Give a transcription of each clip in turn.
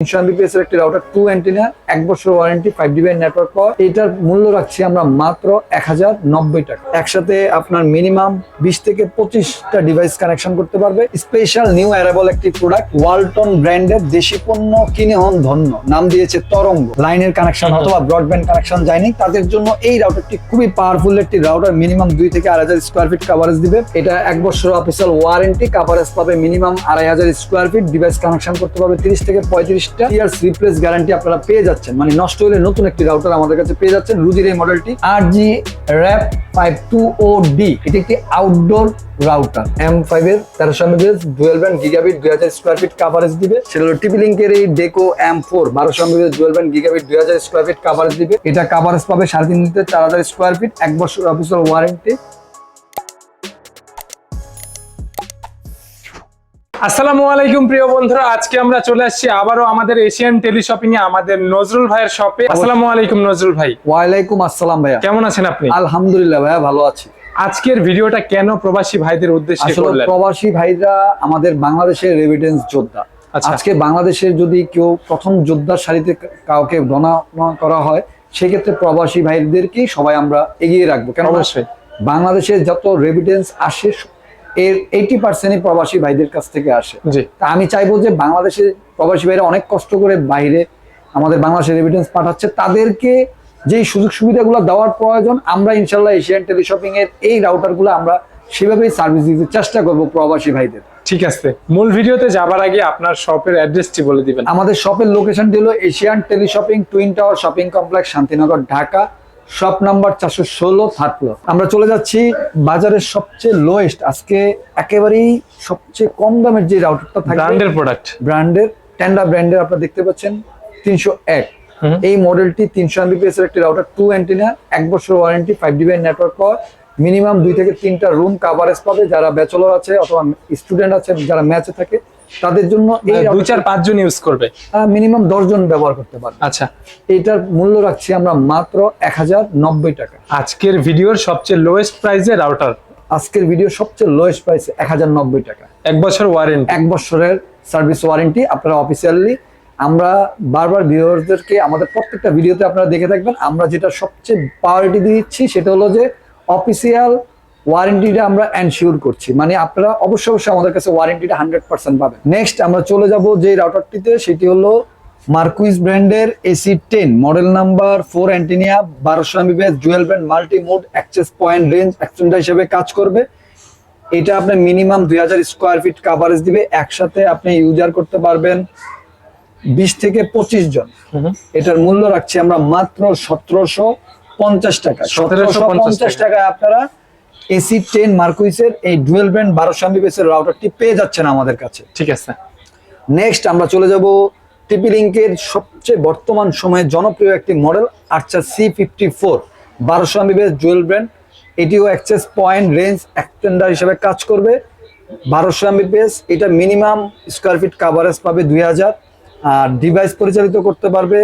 তিনশো এমবিপিএস এর একটি রাউটার টু অ্যান্টিনা এক বছর warranty five dB network power এটার মূল্য রাখছি আমরা মাত্র এক হাজার নব্বই টাকা। একসাথে আপনার মিনিমাম বিশ থেকে পঁচিশটা ডিভাইস কানেকশন করতে পারবে। স্পেশাল নিউ অ্যারাবল একটি প্রোডাক্ট ওয়ালটন ব্র্যান্ডের দেশি পণ্য কিনে হন ধন্য। নাম দিয়েছে তরঙ্গ। লাইনের কানেকশন অথবা ব্রডব্যান্ড কানেকশন যায়নি। তাদের জন্য এই রাউটারটি খুবই পাওয়ারফুল একটি রাউটার মিনিমাম দুই থেকে আড়াই হাজার স্কোয়ার ফিট কাভারেজ দিবে। এটা এক বছর অফিসিয়াল ওয়ারেন্টি কাভারেজ পাবে মিনিমাম আড়াই হাজার স্কোয়ার ফিট ডিভাইস কানেকশন করতে পারবে তিরিশ থেকে পঁয়ত্রিশটা ইয়ার্স রিপ্লেস গ্যারান্টি আপনারা পেয়ে যাচ্ছেন। মানে নষ্ট হলে নতুন একটি রাউটার আমাদের কাছে পেয়ে যাচ্ছেন, রুজির এই মডেলটি R G RAP five two O D এটি একটি আউটডোর রাউটার এম ফাইভ এর তেরোশো এমবিএস ডুয়েল ব্যান্ড গিগাবিট দুই হাজার স্কোয়ার ফিট কাভারেজ দিবে। সেটা হলো টিপি লিঙ্কের এই ডেকো এম ফোর বারোশো এমবিএস ডুয়েল ব্যান্ড গিগাবিট দুই হাজার স্কোয়ার ফিট কাভারেজ দিবে। এটা কাভারেজ পাবে সাড়ে তিন থেকে চার হাজার স্কোয়ার ফিট এক বছর অফিসিয়াল ওয়ারেন্টি আসসালামু আলাইকুম প্রিয় বন্ধুরা আজকে আমরা চলে আসছি আবারও আমাদের এশিয়ান টেলিশপিং এ আমাদের নজরুল ভাইয়ের শপে। আসসালামু আলাইকুম নজরুল ভাই। ওয়ালাইকুম আসসালাম ভাইয়া। কেমন আছেন আপনি? আলহামদুলিল্লাহ ভাইয়া ভালো আছি। আজকের ভিডিওটা কেন প্রবাসী ভাইদের উদ্দেশ্যে আসলে করলেন? প্রবাসী ভাইরা আমাদের বাংলাদেশের রেভিডেন্স যোদ্ধা। আচ্ছা। আজকে বাংলাদেশের যদি কেউ প্রথম যোদ্ধার সারিতে কাউকে গণনা করা হয় সেক্ষেত্রে প্রবাসী ভাইদেরকেই সবাই আমরা এগিয়ে রাখব। কেন অবশ্যই। বাংলাদেশের যত রেভিডেন্স আসে এর এইটি পার্সেন্টই প্রবাসী ভাইদের কাছ থেকে আসে। তা আমি চাইব যে বাংলাদেশের প্রবাসী ভাইরা অনেক কষ্ট করে বাইরে আমাদের বাংলাদেশের রেভিডেন্স পাঠাচ্ছে। তাদেরকে যেই সুযোগ সুবিধাগুলো দেওয়ার প্রয়োজন আমরা ইনশাল্লাহ এশিয়ান টেলিশপিং এর এই রাউটারগুলো আমরা সেভাবেই সার্ভিস দিতে চেষ্টা করব প্রবাসী ভাইদের। ঠিক আছে। মূল ভিডিওতে যাবার আগে আপনার শপের অ্যাড্রেসটি বলে দিবেন। আমাদের শপের লোকেশনটি হলো Asian teleshopping twin tower shopping complex Shantinagar Dhaka. Shop number চারশো ষোলো থার্ড ফ্লোর আমরা চলে যাচ্ছি বাজারের সবচেয়ে লোয়েস্ট আজকে একেবারেই সবচেয়ে কম দামের যে রাউটারটা থাকে ব্র্যান্ডের প্রোডাক্ট ব্র্যান্ডের টেন্ডা ব্র্যান্ডের আপনারা দেখতে পাচ্ছেন তিনশো এক। এই মডেলটি তিনশো এমবিপিএস এর একটি রাউটার টু অ্যান্টিনা এক বছর warranty five dB network power minimum দুই থেকে তিনটা রুম কাভারেজ পাবে যারা ব্যাচেলর আছে অথবা স্টুডেন্ট আছে যারা ম্যাচে থাকে। তাদের জন্য এই দুই চার পাঁচজন ইউজ করবে? মিনিমাম দশ জন ব্যবহার করতে পারবে। আচ্ছা। এটার মূল্য রাখছি আমরা মাত্র এক হাজার নব্বই টাকা। আজকের ভিডিওর সবচেয়ে লোয়েস্ট প্রাইসে রাউটার আজকের ভিডিও সবচেয়ে লোয়েস্ট প্রাইস এক হাজার নব্বই টাকা। এক বছর ওয়ারেন্টি এক বছরের সার্ভিস ওয়ারেন্টি আপনারা অফিসিয়ালি আমরা বারবার ভিউয়ারদেরকে আমাদের প্রত্যেকটা ভিডিওতে আপনারা দেখে থাকবেন। আমরা যেটা সবচেয়ে প্রায়োরিটি দিচ্ছি সেটা হলো যে অফিসিয়াল ওয়ারেন্টিটা আমরা এনশিওর করছি। মানে আপনারা অবশ্যই অবশ্যই আমাদের কাছে ওয়ারেন্টিটা হান্ড্রেড পার্সেন্ট পাবেন। নেক্সট আমরা চলে যাব যে রাউটারটিতে সেটি হলো মার্কুইস ব্র্যান্ডের AC ten model number four antenna বারোশো Mbps dual band multi mode access point range extender হিসেবে কাজ করবে। এটা আপনি মিনিমাম দুই হাজার স্কোয়ার ফিট কাভারেজ দিবে। একসাথে আপনি ইউজার করতে পারবেন বিশ থেকে পঁচিশ জন। এটার মূল্য রাখছি আমরা মাত্র সতেরোশো পঞ্চাশ টাকা। সতেরোশো পঞ্চাশ টাকায় আপনারা এসি টেন মার্কুইসের এই ডুয়েল ব্র্যান্ড বারোশো এমবিবিএস এর রাউটারটি পেয়ে যাচ্ছেন আমাদের কাছে। ঠিক আছে। নেক্সট আমরা চলে যাব টিপি লিঙ্কের সবচেয়ে বর্তমান সময়ে জনপ্রিয় একটি মডেল আচ্ছা সি ফিফটি ফোর বারোশো এমবিবিএস ডুয়েল ব্র্যান্ড। এটিও অ্যাক্সেস পয়েন্ট রেঞ্জ এক্সটেন্ডার হিসেবে কাজ করবে। বারোশো এমবিপিএস এটা মিনিমাম স্কোয়ার ফিট কাভারেজ পাবে দুই হাজার। আর ডিভাইস পরিচালিত করতে পারবে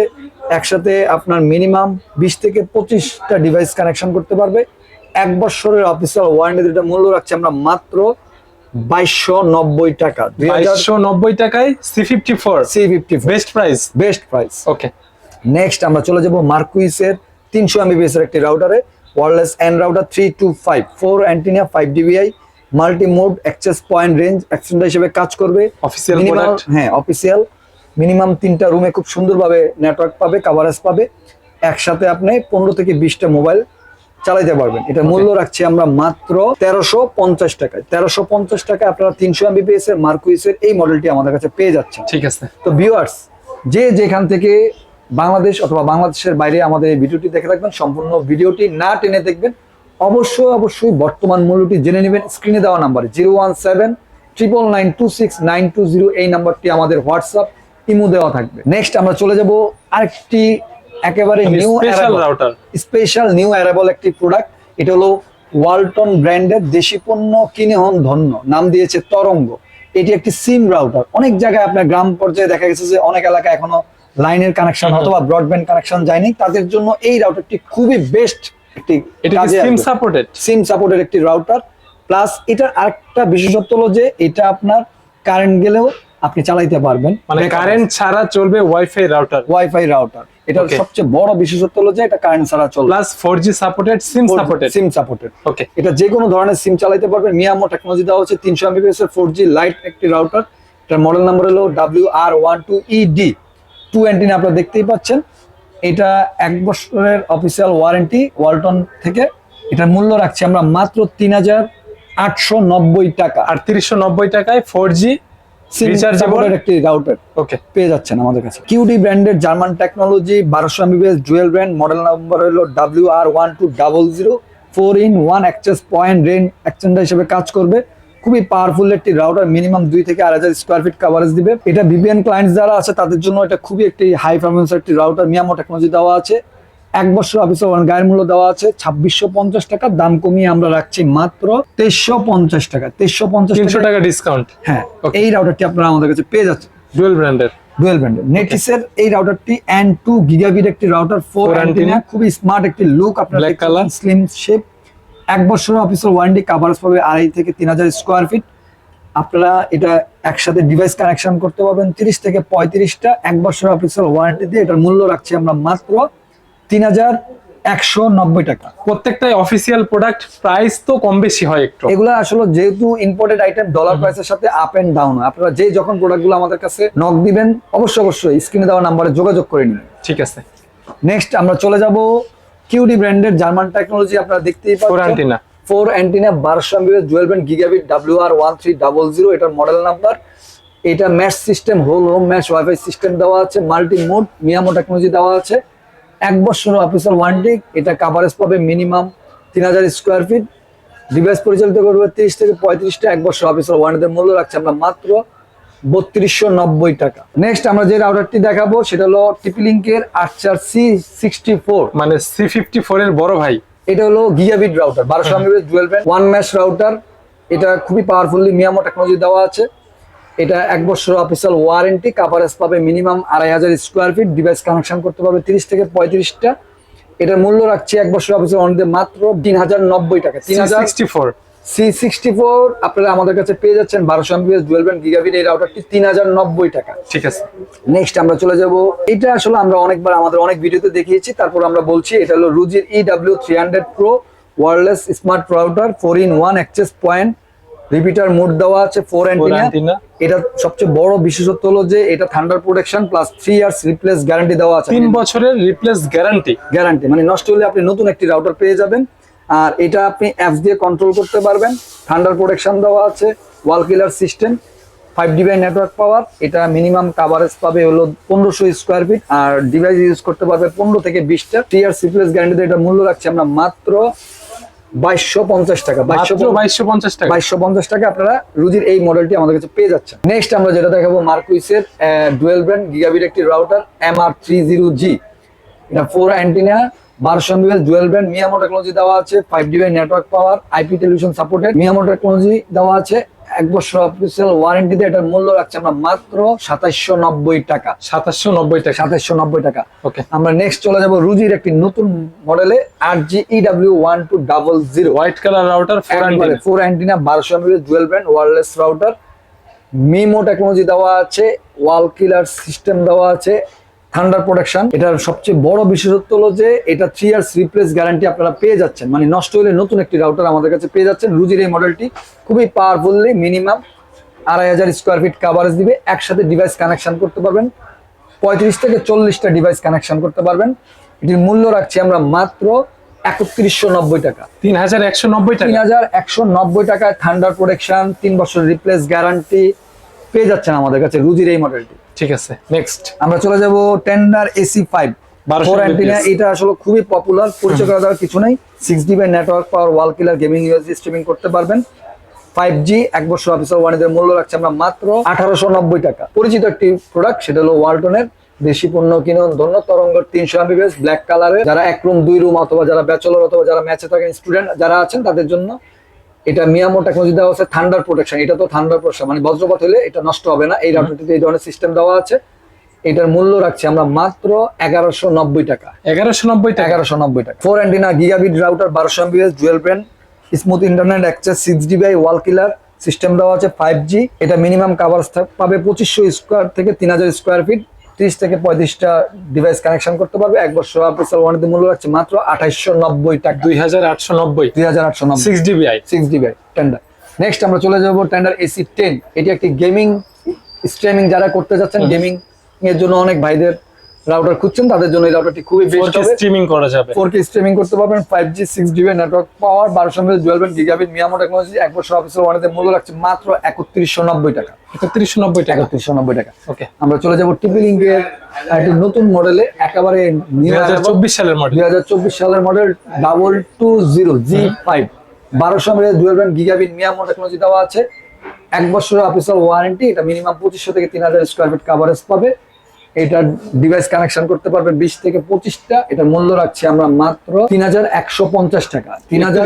একসাথে আপনার মিনিমাম বিশ থেকে পঁচিশটা ডিভাইস কানেকশন করতে পারবে। এক বছরের অফিসিয়াল ওয়ারেন্টি যেটা মূল্য রাখছি আমরা মাত্র বাইশশো নব্বই টাকা। বাইশশো নব্বই টাকায় C fifty four C fifty best price best price okay next আমরা চলে যাব মার্কুইসের তিনশো এমবিবিএস এর একটি রাউটারে wireless N router three two five four antenna five dBi multi mode access point range extender হিসেবে কাজ করবে। Minimal- হ্যাঁ অফিসিয়াল মিনিমাম তিনটা রুমে খুব সুন্দরভাবে নেটওয়ার্ক পাবে কাভারেজ পাবে। একসাথে আপনি পনেরো থেকে বিশটা মোবাইল চালাইতে পারবেন। এটা মূল্য রাখছি আমরা মাত্র তেরোশো পঞ্চাশ টাকায়। তেরোশো পঞ্চাশ টাকায় আপনারা তিনশো এমবিপিএস এর মার্কুইসের এই মডেলটি আমাদের কাছে পেয়ে যাচ্ছে ঠিক আছে। তো ভিউয়ার্স যে যেখান থেকে বাংলাদেশ অথবা বাংলাদেশের বাইরে আমাদের এই ভিডিওটি দেখে থাকবেন সম্পূর্ণ ভিডিওটি না টেনে দেখবেন অবশ্যই অবশ্যই বর্তমান মূল্যটি জেনে নেবেন। স্ক্রিনে দেওয়া নাম্বারে zero one seven triple nine two six nine two zero এই নাম্বারটি আমাদের হোয়াটসঅ্যাপ ইমো দেওয়া থাকবে। নেক্সট আমরা চলে যাব আরেকটি একেবারে নিউ রাউটার স্পেশাল নিউ অ্যারাবল একটি প্রোডাক্ট এটা হলো ওয়ালটন ব্র্যান্ডের দেশি পণ্য কিনে হন ধন্য। নাম দিয়েছে তরঙ্গ। এটি একটি সিম রাউটার অনেক জায়গায় আপনার গ্রাম পর্যায়ে দেখা গেছে যে অনেক এলাকায় এখনও লাইনের কানেকশন অথবা ব্রডব্যান্ড কানেকশন যায়নি। তাদের জন্য এই রাউটারটি খুবই বেস্ট একটি সিম সাপোর্টেড সিম সাপোর্টের একটি রাউটার প্লাস এটার আরেকটা বিশেষত্ব হলো যে এটা আপনার কারেন্ট গেলেও আপনি চালাইতে পারবেন। মানে কারেন্ট ছাড়া চলবে ওয়াইফাই রাউটার ওয়াইফাই রাউটার এটার Okay. সবচেয়ে বড় বিশেষত্ব হলো যে এটা কারেন্ট ছাড়া চলবে। Plus four G supported SIM supported SIM supported okay এটা যে কোনো ধরনের সিম চালাতে পারবেন। মিয়ামো টেকনোলজি দেওয়া হচ্ছে তিনশো এমবিপিএস এর ফোর জি লাইট একটি রাউটার এটার মডেল নাম্বার হলো W R one two ED two antenna আপনারা দেখতেই পাচ্ছেন। এটা এক বছরের অফিসিয়াল ওয়ারেন্টি ওয়ালটন থেকে। এটার মূল্য রাখছি আমরা মাত্র তিন হাজার আটশো নব্বই টাকা। আর আটত্রিশশো নব্বই টাকায় ফোর জি সাপোর্টেড একটি রাউটার ওকে পেয়ে যাচ্ছেন আমাদের কাছে। কিউডি ব্র্যান্ডের জার্মান টেকনোলজি বারোশো Mbps dual band model number হলো W R one two double zero four in one exchange point range exchanger হিসেবে কাজ করবে। খুবই পাওয়ারফুল একটি রাউটার মিনিমাম দুই থেকে আড়াই হাজার স্কোয়ার ফিট কাভারেজ দিবে। এটা ভিপিএন ক্লায়েন্টস যারা আছে তাদের জন্য এটা খুবই একটি হাই পারফরমেন্স একটি রাউটার মিয়ামো টেকনোলজি দেওয়া আছে। এক বছর অফিসে গায়ের মূল্য দেওয়া আছে ছাব্বিশশো পঞ্চাশ টাকা। দাম কমিয়ে আমরা রাখছি মাত্র তেইশশো পঞ্চাশ টাকা। তেইশশো পঞ্চাশ টাকা ডিসকাউন্ট হ্যাঁ. এই রাউটারটি আপনারা আমাদের কাছে পেয়ে যাচ্ছেন। ডুয়েল ব্র্যান্ডের ডুয়েল ব্র্যান্ডের নেটিসের এই রাউটারটি এন্ড টু গিগাবিট একটি রাউটার ফোর অ্যান্টিনা খুবই স্মার্ট একটি লুক আপনার Black color। স্লিম শেপ এক বছরের অফিসের ওয়ারেন্টি কাভারেজ পাবে আড়াই থেকে তিন হাজার স্কোয়ার ফিট আপনারা এটা একসাথে ডিভাইস কানেকশন করতে পারবেন তিরিশ থেকে পঁয়ত্রিশটা। এক বছরের অফিসের ওয়ারেন্টি দিয়ে এটার মূল্য রাখছি আমরা মাত্র তিন হাজার একশো নব্বই টাকা। প্রত্যেকটাই অফিসিয়াল প্রোডাক্ট প্রাইস তো কম বেশি হয় একটু। এগুলো আসলে যেহেতু ইম্পোর্টেড আইটেম ডলার প্রাইসের সাথে আপ এন্ড ডাউন আপনারা যে যখন প্রোডাক্টগুলো আমাদের কাছে নক দিবেন অবশ্যই অবশ্যই স্ক্রিনে দেওয়া নাম্বারে যোগাযোগ করে নিন। ঠিক আছে। নেক্সট আমরা চলে যাব কিউডি ব্র্যান্ডের জার্মান টেকনোলজি আপনারা দেখতেই পাচ্ছেন। অ্যান্টিনা ফোর অ্যান্টিনা বারোশো Mbps dual band gigabit W R one three double zero এটার মডেল নাম্বার এটা mesh system whole home mesh wifi system দেওয়া আছে মাল্টি মোড মিয়ামো টেকনোলজি দেওয়া আছে। এক বছর অফিসিয়াল ওয়ারেন্টি এটা কাভারেজ পাবে মিনিমাম তিন হাজার স্কোয়ার ফিট ডিভাইস পরিচালিত করবে তিরিশ থেকে পঁয়ত্রিশটা এক বছর অফিসিয়াল ওয়ারেন্টির মূল্য রাখছে আমরা মাত্র বত্রিশশো নব্বই টাকা। নেক্সট আমরা যে রাউটারটি দেখাবো সেটা হলো টিপিলিঙ্কের আর্চার সি সিক্সটি ফোর মানে সি ফিফটি ফোর এর বড় ভাই। এটা হলো গিগাবিট রাউটার বারোশো Mbps dual one mesh router এটা খুবই পাওয়ারফুলি মিয়ামো টেকনোলজি দেওয়া আছে। এটা এক বছর অফিসিয়াল ওয়ারেন্টি কাভারেজ পাবে মিনিমাম আড়াই হাজার স্কোয়ার ফিট ডিভাইস কানেকশন করতে পারবে তিরিশ থেকে পঁয়ত্রিশটা। এটার মূল্য রাখছি এক বছর অফিসিয়াল ওয়ারেন্টি মাত্র তিন হাজার নব্বই টাকা তিন হাজার sixty four C sixty four আপনারা আমাদের কাছে পেয়ে যাচ্ছেন বারোশো এমবিএস ডুয়েল ব্যান্ড গিগাবিট এই রাউটারটি তিন হাজার নব্বই টাকা। ঠিক আছে। নেক্সট আমরা চলে যাব। এটা আসলে আমরা অনেকবার আমাদের অনেক ভিডিওতে দেখিয়েছি তারপর আমরা বলছি এটা হলো রুজির E W three hundred pro wireless smart router four in one access point repeater mode দেওয়া আছে ফোর অ্যান্টিনা এটা সবচেয়ে বড় বিশেষত্ব হলো যে এটা thunder protection plus three years replace guarantee দেওয়া আছে। তিন বছরের রিপ্লেস গ্যারান্টি গ্যারান্টি মানে নষ্ট হলে আপনি নতুন একটি রাউটার পেয়ে যাবেন। আর এটা আপনি অ্যাপস দিয়ে কন্ট্রোল করতে পারবেন। থান্ডার প্রোটেকশন দেওয়া আছে wall killer system five dBi network power এটা মিনিমাম কাভারেজ পাবে হলো পনেরোশো স্কোয়ার ফিট আর ডিভাইস ইউজ করতে পারবে পনেরো থেকে বিশটা। থ্রি ইয়ার সিপ্লেস গ্যারান্টি এটা মূল্য রাখছি আমরা মাত্র বাইশশো পঞ্চাশ টাকা বাইশশো বাইশশো পঞ্চাশ টাকা। বাইশশো পঞ্চাশ টাকা আপনারা রুজির এই মডেলটি আমাদের কাছে পেয়ে যাচ্ছেন। নেক্সট আমরা যেটা দেখাবো মার্কুইসের ডুয়েল ব্র্যান্ড গিগাবিট একটি router M R three zero G এটা ফোর অ্যান্টিনা বারোশো Mbps dual brand MIMO technology দেওয়া আছে five dBi network power IP television supported MIMO technology দেওয়া আছে। এক বছর অফিসিয়াল ওয়ারেন্টিতে এটার মূল্য রাখছে আমরা মাত্র সাতাইশশো নব্বই টাকা। সাতাশশো নব্বই টাকা। সাতাইশশো নব্বই টাকা। ওকে আমরা নেক্সট চলে যাব রুজির একটি নতুন মডেলে আট G EW one two double zero white colour router four antenna বারোশো Mbps dual brand wireless router MIMO technology দেওয়া আছে ওয়াল কিলার সিস্টেম দেওয়া আছে থান্ডার প্রোটেকশন এটার সবচেয়ে বড় বিশেষত্ব হলো যে এটা থ্রি ইয়ার্স রিপ্লেস গ্যারান্টি আপনারা পেয়ে যাচ্ছেন। মানে নষ্ট হলে নতুন একটি রাউটার আমাদের কাছে পেয়ে যাচ্ছেন। রুজির এই মডেলটি খুবই পাওয়ারফুললি মিনিমাম আড়াই হাজার স্কোয়ার ফিট কাভারেজ দিবে। একসাথে ডিভাইস কানেকশন করতে পারবেন। পঁয়ত্রিশ থেকে চল্লিশটা ডিভাইস কানেকশন করতে পারবেন। এটির মূল্য রাখছি আমরা মাত্র একত্রিশশো নব্বই টাকা। তিন হাজার একশো নব্বই তিন টাকা হাজার একশো নব্বই টাকায় থান্ডার প্রোটেকশন তিন বছর রিপ্লেস গ্যারান্টি পেয়ে যাচ্ছেন আমাদের কাছে রুজির এই মডেলটি ঠিক আছে নেক্সট আমরা চলে যাব Tenda AC five four antenna এটা আসলে খুবই পপুলার পরিচয় করা দেওয়ার কিছু নেই। Six network power wall killer gaming streaming করতে পারবেন। ফাইভ জি এক বছর অফিসার ওয়ানিদের মূল্য রাখছে আমরা মাত্র আঠারোশো নব্বই টাকা। পরিচিত একটি প্রোডাক্ট সেটা হলো ওয়ালটনের দেশি পণ্য কিনুন ধন্য তরঙ্গ তিনশো এমবিবিএস ব্ল্যাক যারা এক রুম দুই রুম অথবা যারা ব্যাচেলর অথবা যারা ম্যাচে থাকেন স্টুডেন্ট যারা আছেন তাদের জন্য এটা মিয়ামো টেকনোলজি দেওয়া আছে থান্ডার প্রোটেকশন এটা তো থান্ডার প্রোটেকশন মানে বজ্রপাত হলে এটা নষ্ট হবে না। এই রাউটারটিতে এই ধরনের সিস্টেম দেওয়া আছে। এটার মূল্য রাখছি আমরা মাত্র এগারোশো নব্বই টাকা। এগারোশো নব্বই টাকা। এগারোশো নব্বই টাকা। ফোর অ্যান্টিনা গিগাবিট রাউটার বারোশো Mbps dual brand smooth internet access six dBi wall killer system দেওয়া আছে ফাইভ জি এটা মিনিমাম কাভার পাবে পঁচিশশো স্কোয়ার থেকে তিন হাজার স্কোয়ার ফিট ত্রিশ থেকে পঁয়ত্রিশটা ডিভাইস কানেকশন করতে পারবে। এক বছর ওয়ারেন্টি মূল্য রাখছে মাত্র আঠাইশশো নব্বই টাকা। দুই হাজার আটশো নব্বই। দুই হাজার আটশো নব্বই। Six dBi six dB Tenda next আমরা চলে যাব টেন্ডার এসি টেন এটি একটি গেমিং স্ট্রিমিং যারা করতে যাচ্ছেন গেমিং এর জন্য অনেক ভাইদের রাউটার খুঁজছেন তাদের জন্য এই রাউটারটি খুবই বেস্ট হবে। স্ট্রিমিং করা যাবে। ফোর কে স্ট্রিমিং করতে পারবেন five G six GB network power বারোশো Mbps dual band gigabit MIMO technology এক বছর অফিসের ওয়ানেতে মূল্য রাখছে মাত্র একত্রিশশো নব্বই টাকা। একত্রিশশো নব্বই টাকা। একত্রিশশো নব্বই টাকা। ওকে আমরা চলে যাব টিপি লিঙ্কের একটি নতুন মডেলে একেবারে দুই হাজার চব্বিশ সালের মডেল দুই হাজার চব্বিশ সালের model double two zero G five বারোশো Mbps dual band gigabit MIMO technology দেওয়া আছে। এক বছরের অফিসিয়াল ওয়ারেন্টি এটা মিনিমাম পঁচিশশো থেকে তিন হাজার স্কোয়ার ফিট কাভারেজ পাবে। এটা ডিভাইস কানেকশন করতে পারবে বিশ থেকে পঁচিশটা। এটা মূল্য রাখছি আমরা মাত্র তিন হাজার একশো পঞ্চাশ টাকা। তিন হাজার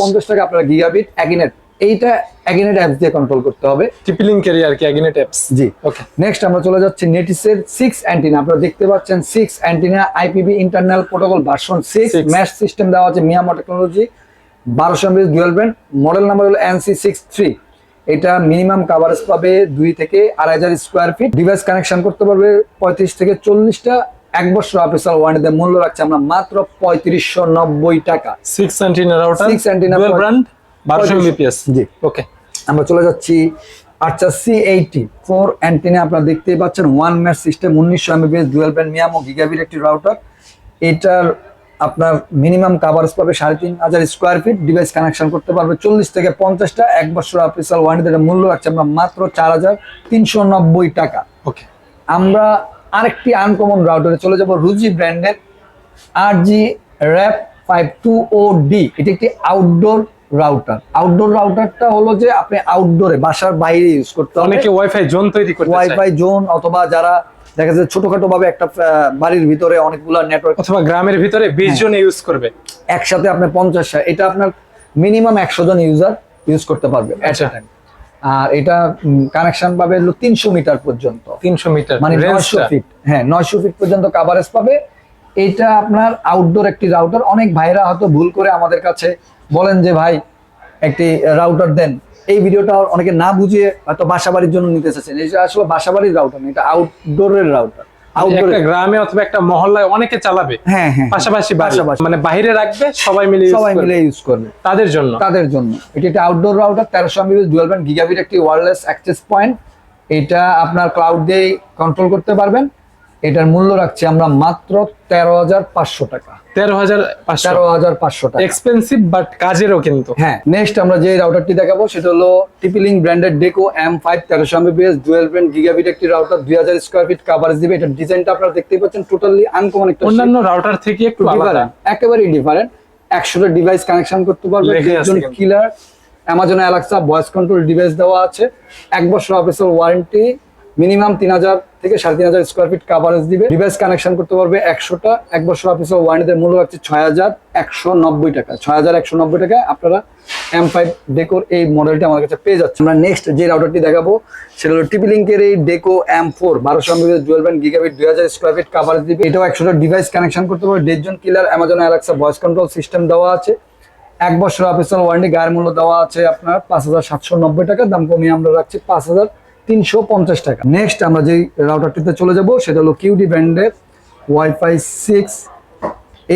পঞ্চাশ টাকা আপনারা গিগাবিট এগিনেট এইটা এগিনেট অ্যাপস দিয়ে কন্ট্রোল করতে হবে। টিপিলিং ক্যারিয়ার কি অ্যাগিনেট অ্যাপস জি। ওকে নেক্সট আমরা চলে যাচ্ছি নেটিসের সিক্স অ্যান্টিনা আপনারা দেখতে পাচ্ছেন six antenna IPv internal protocol version six Six। Mesh system দেওয়া আছে মিয়ামো টেকনোলজি বারোশো Mbps dual band model number হলো এনসি সিক্স থ্রি এটা মিনিমাম কাভারেজ পাবে দুই থেকে আড়াই হাজার স্কোয়ার ফিট ডিভাইস কানেকশন করতে পারবে পঁয়ত্রিশ থেকে চল্লিশটা। এক বছর অফিসিয়াল ওয়ারেন্টিতে মূল্য রাখছে আমরা মাত্র পঁয়ত্রিশশো নব্বই টাকা। সিক্স অ্যান্টিনা রাউটার ব্র্যান্ড বারোশো এমবিপিএস জি। ওকে আমরা চলে যাচ্ছি আচ্ছা সি এইটি ফোর অ্যান্টিনা আপনারা দেখতেই পাচ্ছেন। ওয়ান ম্যাচ সিস্টেম উনিশশো MBS dual band MIMO gigabit একটি রাউটার এটার আপনার মিনিমাম কাভারেজ পাবে সাড়ে তিন হাজার স্কোয়ার ফিট ডিভাইস কানেকশন করতে পারবে চল্লিশ থেকে পঞ্চাশটা এক বছর অফিসিয়াল ওয়ারেন্টিতে মূল্য রাখছে আমরা মাত্র চার হাজার তিনশো নব্বই টাকা। ওকে আমরা আরেকটি আনকমন রাউটারে চলে যাব রুজি ব্র্যান্ডের R G RAP five two O D এটি একটি আউটডোর রাউটার আউটডোর রাউটারটা হলো যে আপনি আউটডোরে বাসার বাইরে ইউজ করতে অনেকে ওয়াইফাই জোন তৈরি করতে ওয়াইফাই জোন অথবা যারা দেখা যাচ্ছে ছোটখাটো ভাবে একটা বাড়ির ভিতরে অনেকগুলো নেটওয়ার্ক অথবা গ্রামের ভিতরে বিশ হ্যাঁ। জন ইউজ করবে। একসাথে আপনার পঞ্চাশ এটা আপনার মিনিমাম একশো জন ইউজার ইউজ করতে পারবে আচ্ছা। আর এটা কানেকশন পাবে তিনশো মিটার পর্যন্ত। তিনশো মিটার মানে নয়শো ফিট হ্যাঁ নয়শো ফিট পর্যন্ত কাভারেজ পাবে। এটা আপনার আউটডোর একটি রাউটার অনেক ভাইরা হয়তো ভুল করে আমাদের কাছে বলেন যে ভাই একটি রাউটার দেন। এই ভিডিওটা অনেকে না বুঝিয়ে হয়তো বাসাবাড়ির জন্য নিতে চাচ্ছেন। এটা আসলে বাসাবাড়ির রাউটার না এটা আউটডোরের রাউটার একটা গ্রামে অথবা একটা মহল্লায় অনেকে চালাবে। হ্যাঁ হ্যাঁ পাশাপাশি পাশাপাশি। মানে বাইরে রাখবে সবাই মিলে সবাই মিলে ইউজ করবে। তাদের জন্য। তাদের জন্য। এটি একটা আউটডোর রাউটার তেরোশো এমবিএস ডুয়েল ব্যান্ড গিগাবিট একটি ওয়্যারলেস অ্যাক্সেস পয়েন্ট এটা আপনার ক্লাউড দিয়ে কন্ট্রোল করতে পারবেন। এটার মূল্য রাখছি আমরা মাত্র তেরো হাজার পাঁচশো টাকা। তেরো হাজার তেরো হাজার পাঁচশো টাকা। এক্সপেন্সিভ বাট কাজেরও কিন্তু। হ্যাঁ নেক্সট আমরা যে রাউটারটি দেখাবো সেটা হলো TP Link branded Deco M five তেরোশো এমবিএস ডুয়েল ব্র্যান্ড গিগাবিট একটি রাউটার দুই হাজার স্কোয়ার ফিট কাভারেজ দিবে। এটার ডিজাইনটা আপনারা দেখতেই পাচ্ছেন টোটালি আনকমন একটা অন্যান্য রাউটার থেকে একটু ডিফারেন্ট একেবারেই ডিফারেন্ট একশোটা ডিভাইস কানেকশন করতে পারবে একজন killer Amazon Alexa voice control device দেওয়া আছে। এক বছর অফিসিয়াল ওয়ারেন্টি মিনিমাম তিন হাজার থেকে সাড়ে তিন হাজার স্কোয়ার ফিট কাভারেজ দিবে। ডিভাইস কানেকশন করতে পারবে একশোটা। এক বছর অফিসিয়াল ওয়ারেন্টিতে মূল্য রাখছে ছয় হাজার একশো নব্বই টাকা। ছয় হাজার একশো নব্বই টাকায় আপনারা এম ফাইভ ডেকোর এই মডেলটা আমার কাছে পেয়ে যাচ্ছে আমরা নেক্সট যে রাউটারটি দেখাবো, সেটা হলো টিপি লিঙ্কের এই ডেকো এম ফোর বারোশো এমবিএস ডুয়েল ব্যান্ড গিগাবিট দুই হাজার স্কোয়ার ফিট কাভারেজ দিবে। এটাও একশোটা ডিভাইস কানেকশন করতে পারবে। দেড়জন killer Amazon Alexa voice control system দেওয়া আছে। এক বছর অফিসিয়াল ওয়ারেন্টি গায়ের মূল্য দেওয়া আছে আপনার পাঁচ হাজার সাতশো নব্বই টাকা। দাম কমিয়ে আমরা রাখছি পাঁচ হাজার তিনশো পঞ্চাশ টাকা। নেক্সট আমরা যেই রাউটারটিতে চলে যাব সেটা হলো কিউডি ব্র্যান্ডের WiFi six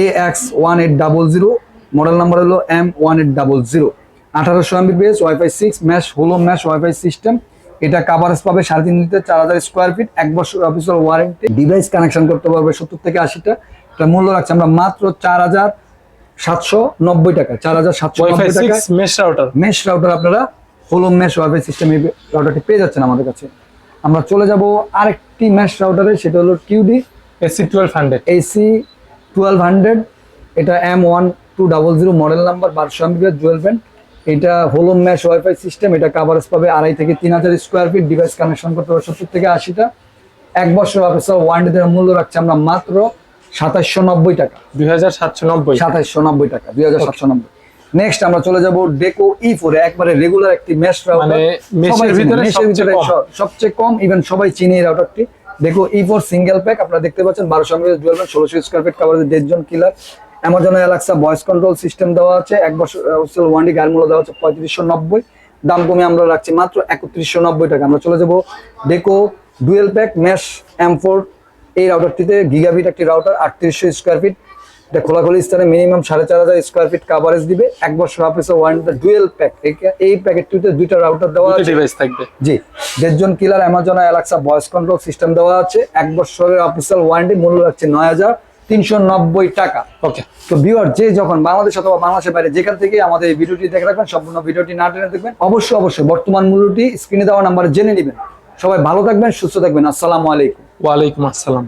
A X one eight double zero model number হলো M one eight double zero আঠারোশো এমবিপিএস ওয়াইফাই সিক্স ম্যাশ হোলো ম্যাশ ওয়াইফাই সিস্টেম এটা কাভারেজ পাবে সাড়ে তিন লিটার চার হাজার স্কোয়ার ফিট এক বছর অফিসিয়াল ওয়ারেন্টি ডিভাইস কানেকশন করতে পারবে সত্তর থেকে আশিটা। এটা মূল্য রাখছে আমরা মাত্র চার হাজার সাতশো নব্বই টাকা চার হাজার সাতশো নব্বই টাকা মেশ রাউটার মেশ রাউটার আপনারা হোলো মেশ ওয়াইফাই সিস্টেম এই রাউটারটি পেয়ে যাচ্ছেন আমাদের কাছে। আমরা চলে যাব আরেকটি মেশ রাউটারে সেটা হলো Cudy AC twelve hundred AC twelve hundred এটা M one two double zero model number বারোশো এমবিএস জুয়েল ব্যান্ড এটা হোলো ম্যাশ ওয়াইফাই সিস্টেম এটা কাভারেজ পাবে আড়াই থেকে তিন হাজার স্কোয়ার ফিট ডিভাইস কানেকশন করতে পারবে সত্তর থেকে আশিটা। এক বছর অফিসার ওয়ারেন্টিদের মূল্য রাখছে আমরা মাত্র সাতাশশো নব্বই টাকা। দুই হাজার সাতশো নব্বই। সাতাশশো নব্বই টাকা দুই হাজার সাতশো নব্বই। নেক্সট আমরা চলে যাব ডেকো ই ফোরে একবারে রেগুলার একটি মেশ রাউটার মানে মেশের ভিতরে সবচেয়ে কম। সবচেয়ে কম ইভেন সবাই চিনি এই রাউটারটি দেখো ই ফোর সিঙ্গেল প্যাক আপনারা দেখতে পাচ্ছেন বারোশো এমএস ডুয়েল ষোলোশো square feet coverage দেড়জন killer Amazon Alexa voice control system দেওয়া আছে এক বছর ওয়ান্ডি গায়ের মূল্য দেওয়া হচ্ছে পঁয়ত্রিশশো নব্বই। দাম কমে আমরা রাখছি মাত্র একত্রিশশো নব্বই টাকা। আমরা চলে যাব Deco dual pack mesh M four এই রাউটারটিতে গিগাবিট একটি রাউটার আটত্রিশশো স্কোয়ার ফিট এটা খোলাখুলি স্থানে মিনিমাম সাড়ে চার হাজার স্কোয়ার ফিট কাভারেজ দিবে। এক বছর অফিসে ওয়ারেন্টি ডুয়েল প্যাক এই প্যাকেটটিতে দুইটা রাউটার দেওয়া আছে। ডিভাইস থাকবে। জি। দেড়জন killer Amazon Alexa voice control system দেওয়া আছে। এক বছরের অফিসিয়াল ওয়ারেন্টি মূল্য রাখছে নয় হাজার তিনশো নব্বই টাকা। ওকে তো ভিউয়ার যে যখন বাংলাদেশ অথবা বাংলাদেশের বাইরে যেখান থেকে আমাদের এই ভিডিওটি দেখে রাখবেন সম্পূর্ণ ভিডিওটি না টেনে দেখবেন অবশ্যই অবশ্যই বর্তমান মূল্যটি স্ক্রিনে দেওয়া নাম্বারে জেনে নেবেন। সবাই ভালো থাকবেন সুস্থ থাকবেন। আসসালামু আলাইকুম। ওয়ালাইকুম আসসালাম।